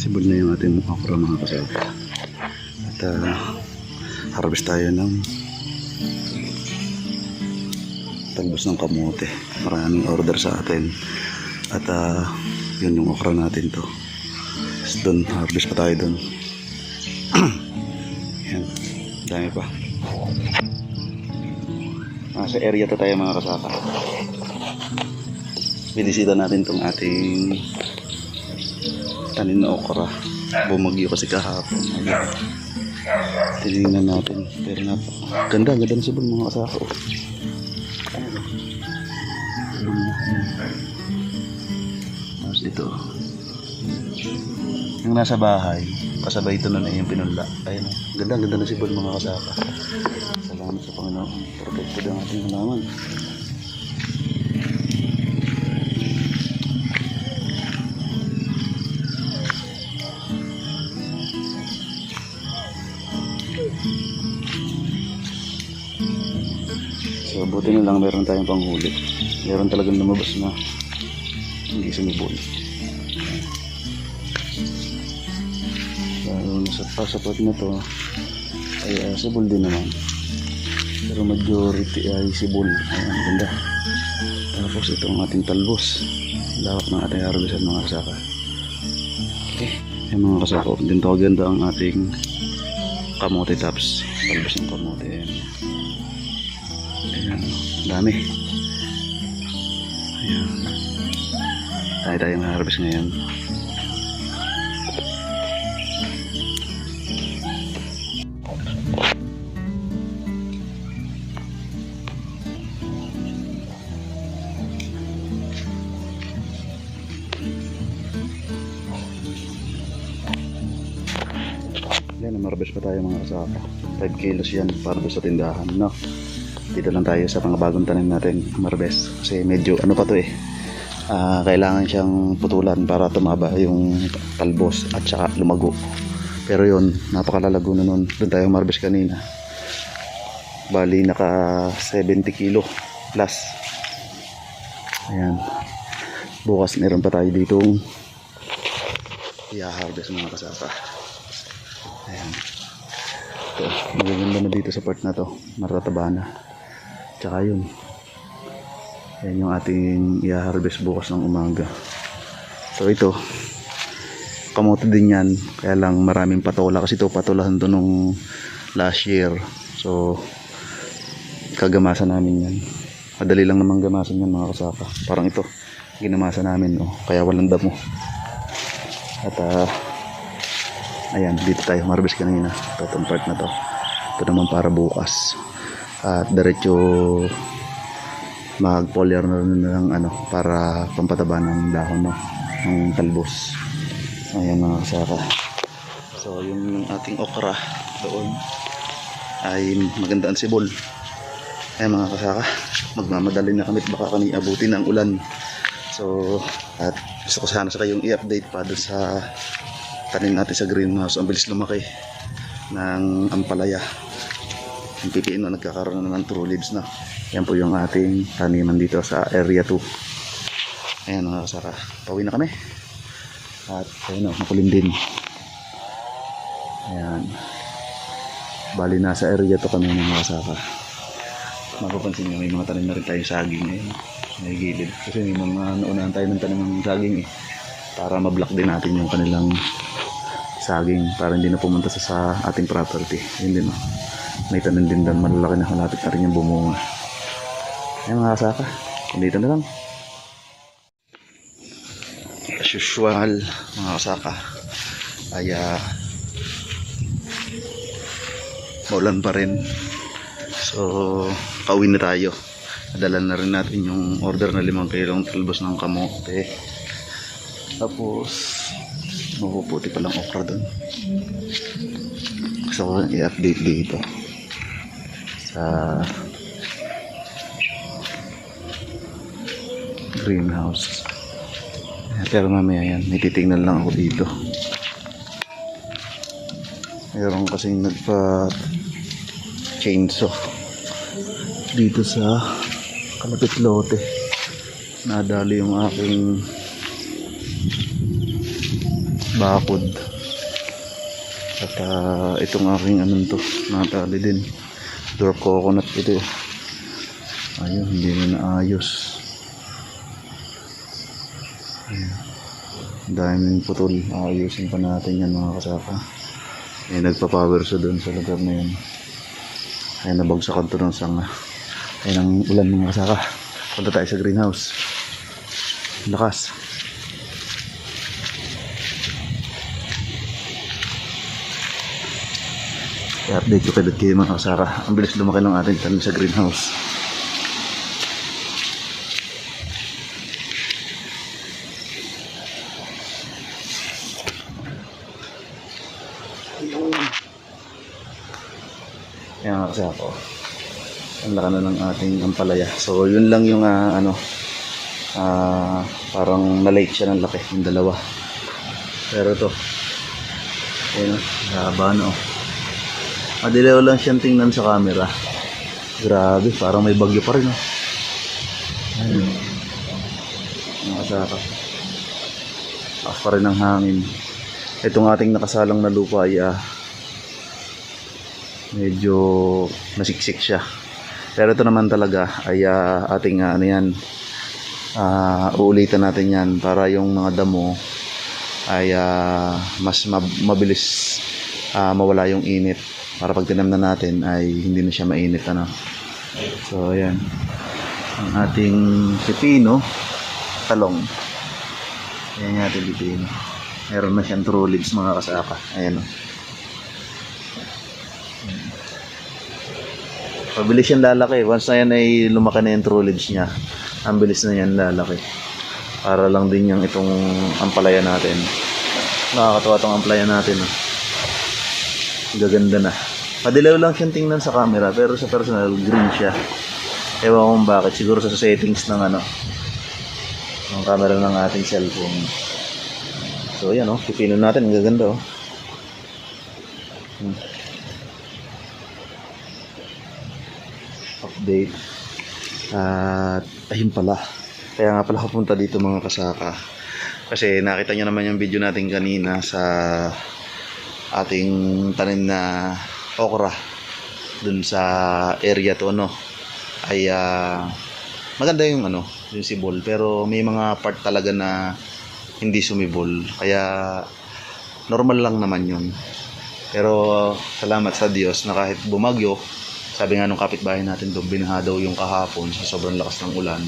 Sibol na yung ating okra mga kasama. At ah, harvest tayo ng talbos ng kamote. Maraming order sa atin. At ah, yun yung okra natin to. Doon, harvest pa tayo doon. Yan. Dami pa. Nasa area to tayo mga kasaka. Binisita natin tong ating tanim na okra. Bumagyo kasi kahapon. Ayun. Tinignan natin. Pero napaka ganda, ganda ng sibol mga na. Ayun. Tapos ito. Yung nasa bahay, kasabay ito na na yung pinunla. Ayun, ganda, ganda ng sibol mga kasaka. Salamat sa Panginoon. Protected ang ating halaman. So, buti na lang meron tayong panghuli. Meron talagang lumabas na hindi sumibol. Na sa pasapot na to, ay uh, sibol din naman. Pero majority ay sibol. Ayan, ganda. Tapos ito ang ating talbos. Lawak ng ating harvest at mga kasaka. Okay. Yung mga kasaka, ganito ganda ang ating kamote tops. Talbos ng kamote. Ayan. Ayan, dami. Ayan. Tayo tayong harvest ngayon. Yan, marabes pa tayo mga kasaka. 5 kilos yan para sa tindahan, no? Dito lang tayo sa mga bagong tanim natin, marbes. Kasi medyo, ano pa to eh, ah, kailangan siyang putulan para tumaba yung talbos at saka lumago. Pero yun, napakalalago na nun. Doon tayo marbes kanina. Bali, naka 70 kilo plus. Ayan. Bukas meron pa tayo ditong i-harvest mga kasapa. Ayan. Ito, magaganda na dito sa part na to. Matataba na. Tsaka yun. Ayan yung ating i-harvest bukas ng umaga. So ito, kamote din yan. Kaya lang maraming patola. Kasi ito patolahan to nung last year. So, kagamasan namin yan. Madali lang naman gamasan yan mga kasaka. Parang ito, ginamasa namin. Oh. Kaya walang damo. At ah, Ayan, dito tayo marbis kanina. Ito, itong part na to. Ito naman para bukas. At diretso mag-foliar na rin ng ano, para pampataba ng dahon no, ng talbos. Ayan mga kasaka. So, yung ating okra doon ay maganda ang sibol. Ayan mga kasaka, magmamadali na kami baka kami abutin ng ulan. So, at gusto ko sana sa kayong i-update pa doon sa tanim natin sa greenhouse. Ang bilis lumaki ng ampalaya. Yung pipiin na nagkakaroon na ng true leaves na. Yan po yung ating taniman dito sa area 2. Ayan mga kasaka. Pauwi na kami. At ayun o, makulim din. Ayan. Bali nasa area 2 kami mga kasaka. Mapapansin nyo, may mga tanim na rin tayong saging ngayon. May gilid. Kasi may mga naunahan tayo ng tanim ng saging eh. Para ma-block din natin yung kanilang saging para hindi na pumunta sa, sa ating property. Yun din, oh. May tanim din doon, malalaki na malapit na rin yung bumunga. Ayan mga kasaka, dito na lang. As usual, mga kasaka, ay ah, maulan pa rin. So, kauwi na tayo. Nadala na rin natin yung order na limang kilong talbos ng kamote. Tapos, mapuputi palang okra doon. Gusto ko i-update dito. Sa greenhouse. Pero mamaya yan, may titingnan lang ako dito. Mayroon kasing nagpa chainsaw dito sa kalapit lote. Nadali yung aking bakod. At ah, itong aking anong to, natali din. Door coconut ito. Ayun, hindi na naayos. Ang daming putol. Ayusin pa natin yan mga kasaka. Eh, nagpa-power sa doon sa lugar na yun. Ay, nabagsakan to ng sanga. Ay, ng ulan mga kasaka. Punta tayo sa greenhouse. Lakas. I-update ko kayo kayo mga kasaka. Ang bilis lumaki ng ating tanim sa greenhouse. Yan mga kasaka. Ang laka na ng ating ampalaya. So, yun lang yung ah, ano, ah, parang na-late siya ng laki, yung dalawa. Pero to, ayun, haba no. Madilaw lang siyang tingnan sa camera. Grabe, parang may bagyo pa rin, oh. Ayun. Mga kasaka. Taas pa rin ang hangin. Itong ating nakasalang na lupa ay ah, medyo nasiksik siya. Pero ito naman talaga ay ah, ating ah, ano yan, ah, uulitan natin yan para yung mga damo ay ah, mas mab- mabilis ah, mawala yung init. Para pag tinamnan natin ay hindi na siya mainit. Ano? So, ayan. Ang ating pipino, talong. Ayan yung ating pipino. Meron na siyang true leaves mga kasaka. Ayan o. Pabilis yan lalaki. Once na yan ay lumaki na yung true leaves niya, ang bilis na yan lalaki. Para lang din yung itong ampalaya natin. Nakakatawa itong ampalaya natin. Oh. Gaganda na. Madilaw lang siyang tingnan sa camera pero sa personal green siya. Ewan kung bakit. Siguro sa settings ng ano ng camera ng ating cellphone. So yan oh, pipino natin. Ang gaganda oh. Hmm. update at ayun pala kaya nga pala kapunta dito mga kasaka kasi nakita nyo naman yung video natin kanina sa ating tanim na okra dun sa area to no ay ah, maganda yung ano yung sibol pero may mga part talaga na hindi sumibol kaya normal lang naman yun pero salamat sa Diyos na kahit bumagyo sabi nga nung kapitbahay natin doon, binaha daw yung kahapon sa sobrang lakas ng ulan.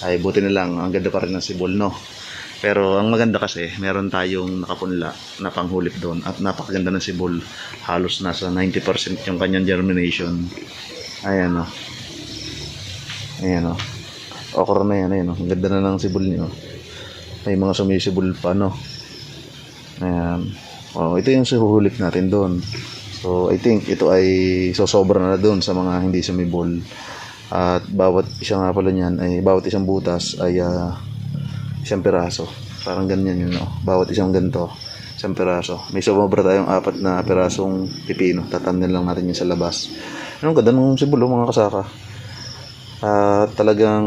Ay, buti na lang, ang ganda pa rin ng sibol, no? Pero ang maganda kasi, meron tayong nakapunla na panghulip doon at napakaganda ng sibol. Halos nasa 90% yung kanyang germination. Ayan, no? Ayan, no? Okra na yan, ayan, no? Ang ganda na ng sibol niyo. May mga sumisibol pa, no? Ayan. Oh, ito yung suhulip natin doon. So, I think ito ay sosobra na doon sa mga hindi sumibol. At bawat isa nga pala niyan ay bawat isang butas ay ah, isang piraso. Parang ganyan yun, no? Bawat isang ganito, isang piraso. May sumobra tayong apat na pirasong pipino. Tatamnan lang natin yun sa labas. Anong ganda ng sibulo, mga kasaka? At talagang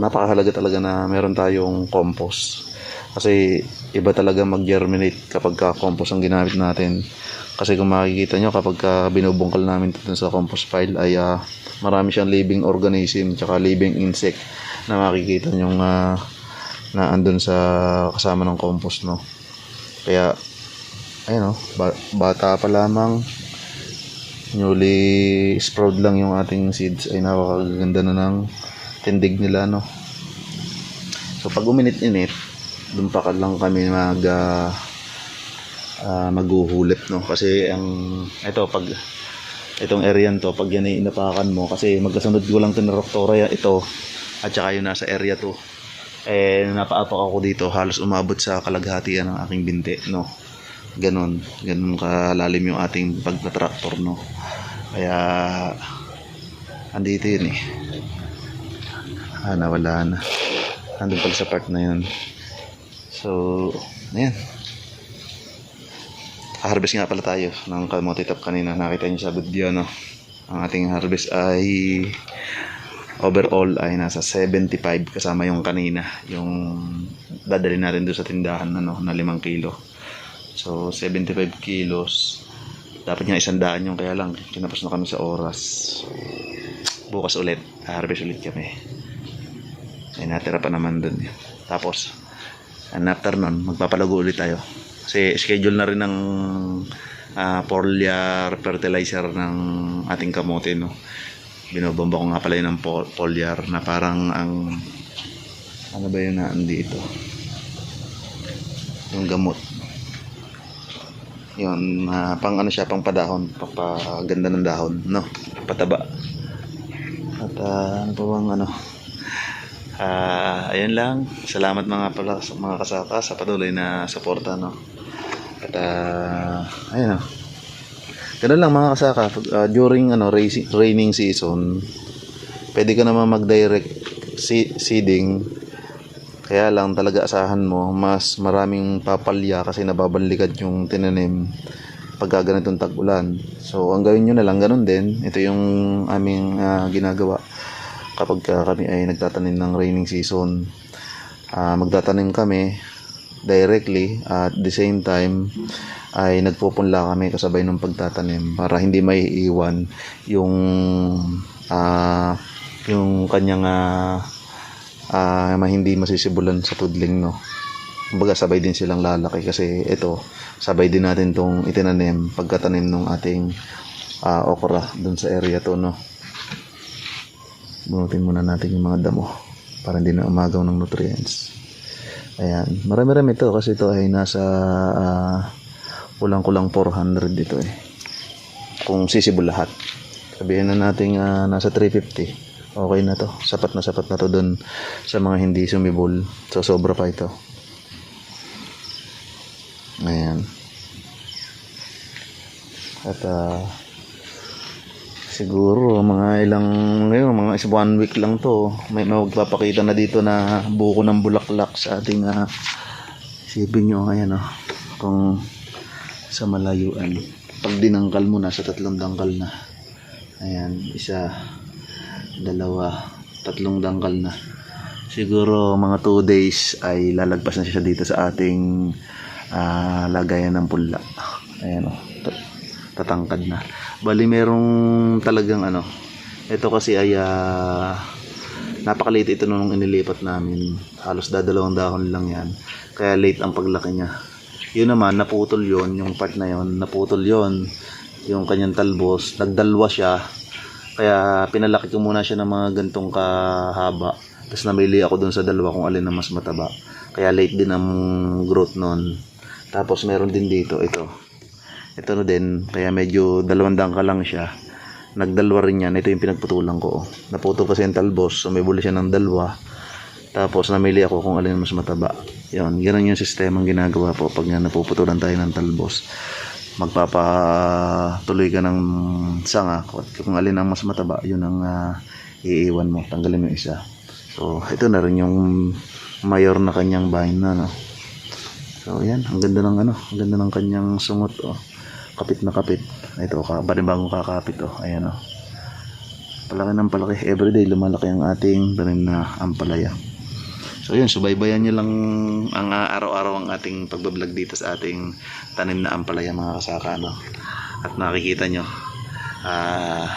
napakahalaga talaga na meron tayong compost. Kasi iba talaga mag-germinate kapag ka compost ang ginamit natin. Kasi kung makikita nyo kapag ka binubungkal namin ito sa compost pile ay ah, marami siyang living organism tsaka living insect na makikita nyo uh, na andun sa kasama ng compost no. Kaya ayun oh, ba- bata pa lamang. Newly sprout lang yung ating seeds. Ay napakaganda na ng tindig nila no. So pag uminit-init, doon pa lang kami mag ah, ah, maghuhulip no? Kasi ang ito pag itong area to pag yan ay inapakan mo kasi magkasunod ko lang ito na ito at saka yung nasa area to eh napaapak ako dito. Halos umabot sa kalaghatian ng aking binti no? Ganon. Ganon kalalim yung ating pagtatraktor no? Kaya andito yun eh. Ah nawala na. Nandun pala sa part na yun. So ayan. Harvest nga pala tayo ng kamote top kanina. Nakita niyo sa video no? Ang ating harvest ay overall ay nasa 75 kasama yung kanina yung dadali natin doon sa tindahan ano na 5 kilo So, 75 kilos. Dapat nga isang daan yung kaya lang. Kinapos na kami sa oras. Bukas ulit. Harvest ulit kami. Ay, natira pa naman dun. Tapos, and after nun, magpapalago ulit tayo. Kasi schedule na rin ng ah, foliar fertilizer ng ating kamote, no? Binobomba ko nga pala yun ng fol- foliar na parang ang ano ba yun na dito? Yung gamot. Yun, ah, pang ano siya, pang padahon, papaganda ng dahon, no? Pataba. At ah, ano pa bang ano? Ah, ayun lang. Salamat mga pala mga kasaka sa patuloy na suporta, no? At ah, ayun oh. Ganun lang mga kasaka, ah, during ano racing, raining season, pwede ka naman mag-direct si- seeding kaya lang talaga asahan mo, mas maraming papalya kasi nababalikad yung tinanim pagka ganitong tag-ulan. So, ang gawin nyo na lang, ganun din. Ito yung aming ah, ginagawa kapag ka kami ay nagtatanim ng raining season. Ah, magtatanim kami directly at the same time ay nagpupunla kami kasabay ng pagtatanim para hindi may iwan yung ah yung kanyang ah ma- hindi masisibulan sa tudling no? Kumbaga sabay din silang lalaki kasi ito sabay din natin tong itinanim pagkatanim ng ating ah, okra dun sa area to no? Bunutin muna natin yung mga damo para hindi na umagaw ng nutrients. Ayan. Marami-rami ito kasi ito ay nasa ah, kulang-kulang 400 dito eh. Kung sisibol lahat. Sabihin na natin nasa 350 okay na to. Sapat na sapat na to dun sa mga hindi sumibol. So sobra pa ito. Ayan. At ah, siguro mga ilang ngayon mga is one week lang to. May magpapakita na dito na buko ng bulaklak sa ating uh, isipin nyo. Ayan oh kung sa malayuan. Pag dinangkal mo nasa tatlong dangkal na. Ayan isa dalawa tatlong dangkal na. Siguro mga 2 days ay lalagpas na siya dito sa ating ah, lagayan ng pula ayan o tat- tatangkad na. Bali merong talagang ano ito kasi ay ah, napakaliit ito nung inilipat namin. Halos dadalawang dahon lang yan. Kaya late ang paglaki niya yun naman naputol yon yung part na yon naputol yon yung kanyang talbos nagdalwa siya. Kaya pinalaki ko muna siya ng mga gantong kahaba. Tapos namili ako dun sa dalawa kung alin na mas mataba. Kaya late din ang growth nun. Tapos meron din dito ito. Ito na din kaya medyo dalawang dangka lang siya. Nagdalwa rin yan. Ito yung pinagputulan ko oh. naputol kasi yung talbos so may buli siya ng dalawa tapos namili ako kung alin mas mataba. Yun ganun yung sistema ang ginagawa po pag napuputulan tayo ng talbos. Magpapatuloy ka ng sanga kung alin ang mas mataba yun ang ah, iiwan mo tanggalin mo isa. So ito na rin yung mayor na kanyang vine na no? So yan ang ganda ng ano ang ganda ng kanyang sungot oh. Kapit na kapit. Ito ka kakapit oh. Ayan oh. Palaki ng palaki. Everyday lumalaki ang ating tanim na ampalaya So yun, subaybayan nyo lang ang ah, araw-araw ang ating pagbablog dito sa ating tanim na ampalaya mga kasaka. No? At nakikita nyo, ah,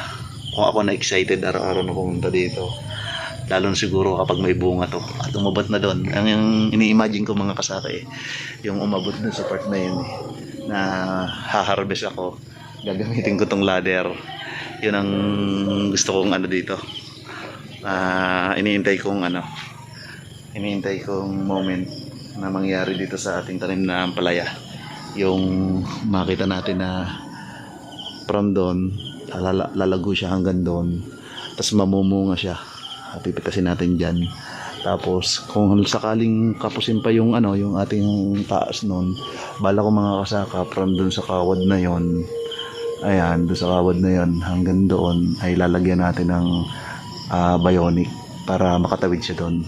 kung ako na-excited araw-araw na pumunta dito. Lalo na siguro kapag may bunga to. At umabot na doon. Ang yung ini-imagine ko mga kasaka eh, yung umabot dun sa part na yun eh, na haharvest ako. Gagamitin ko tong ladder. Yun ang gusto kong ano dito. Ah, iniintay kong ano, hinihintay kong moment na mangyari dito sa ating tanim na ampalaya. Yung makita natin na from doon, lala- lalago siya hanggang doon. Tapos mamumunga siya. Pipitasin natin dyan. Tapos kung sakaling kapusin pa yung ano, yung ating taas noon, bala ko mga kasaka from doon sa kawad na yon. Ayan, doon sa kawad na yon hanggang doon ay lalagyan natin ng ah, bionic para makatawid siya doon.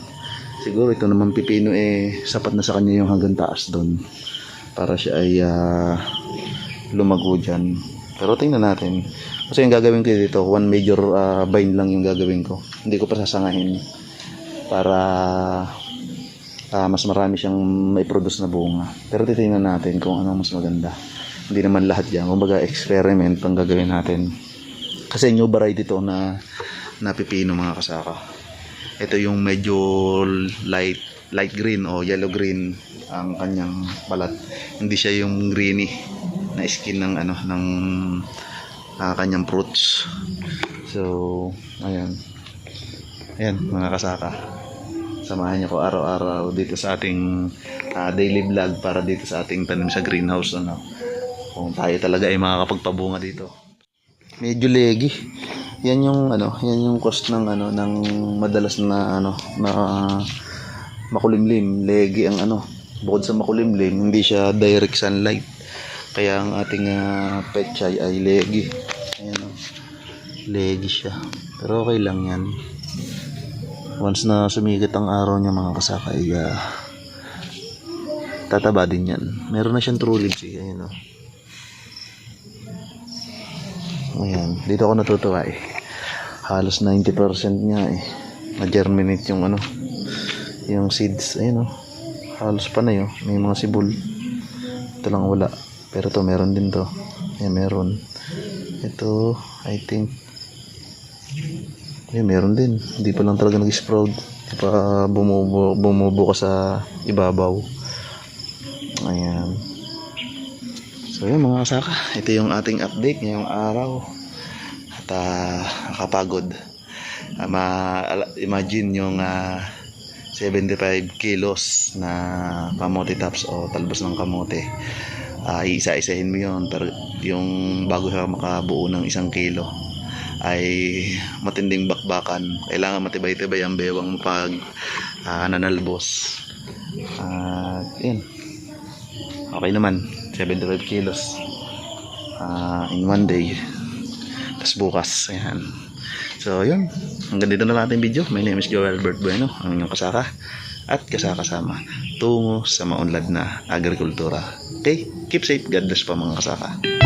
Siguro ito naman pipino eh sapat na sa kanya yung hanggang taas doon para siya ay ah, lumago dyan. Pero tingnan natin. Kasi yung gagawin ko dito, one major ah, vine lang yung gagawin ko. Hindi ko pa sasangahin para ah, mas marami siyang may produce na bunga. Pero titingnan natin kung ano mas maganda. Hindi naman lahat yan. Kumbaga experiment ang gagawin natin. Kasi new variety to na na pipino mga kasaka. Ito yung medyo light light green o yellow green ang kanyang balat. Hindi siya yung greeny na skin ng ano ng ah, kanyang fruits. So, ayan. Ayan, mga kasaka. Samahan niyo ko araw-araw dito sa ating ah, daily vlog para dito sa ating tanim sa greenhouse ano. Kung tayo talaga ay makakapagpabunga dito. Medyo leggy. Yan yung ano, yan yung cost ng ano ng madalas na ano na makulimlim, leggy ang ano. Bukod sa makulimlim, hindi siya direct sunlight. Kaya ang ating ah, pechay ay leggy. Ayan o. Leggy siya. Pero okay lang yan. Once na sumigit ang araw niya mga kasaka ay ah, tataba din yan. Meron na siyang true leaves eh. Ayan o. Ayan. Dito ako natutuwa eh. Halos 90% niya eh. Na-germinate yung ano. Yung seeds. Ayan o. Halos pa na yun. May mga sibol. Ito lang wala. Pero to meron din to. Ayan meron. Ito I think Ayan meron din. Hindi pa lang talaga nag-sprout. Hindi pa bumubu, bumubuka sa ibabaw. Ayan. So yun mga kasaka, ito yung ating update ngayong araw. At ah, nakapagod. Ah, ma- ala- imagine yung ah, 75 kilos na kamote tops o talbos ng kamote. Ah, isa-isahin mo yun. Pero yung bago siya makabuo ng isang kilo ay matinding bakbakan. Kailangan matibay-tibay ang bewang mo pag ah, nanalbos. At yun. Okay naman. 75 kilos. Ah, in one day. Tapos bukas. Ayan. So, yun. Hanggang dito na lang ating video. My name is Joel Albert Bueno. Ang inyong kasaka. At kasakasama. Tungo sa maunlad na agrikultura. Okay? Keep safe. God bless pa mga kasaka.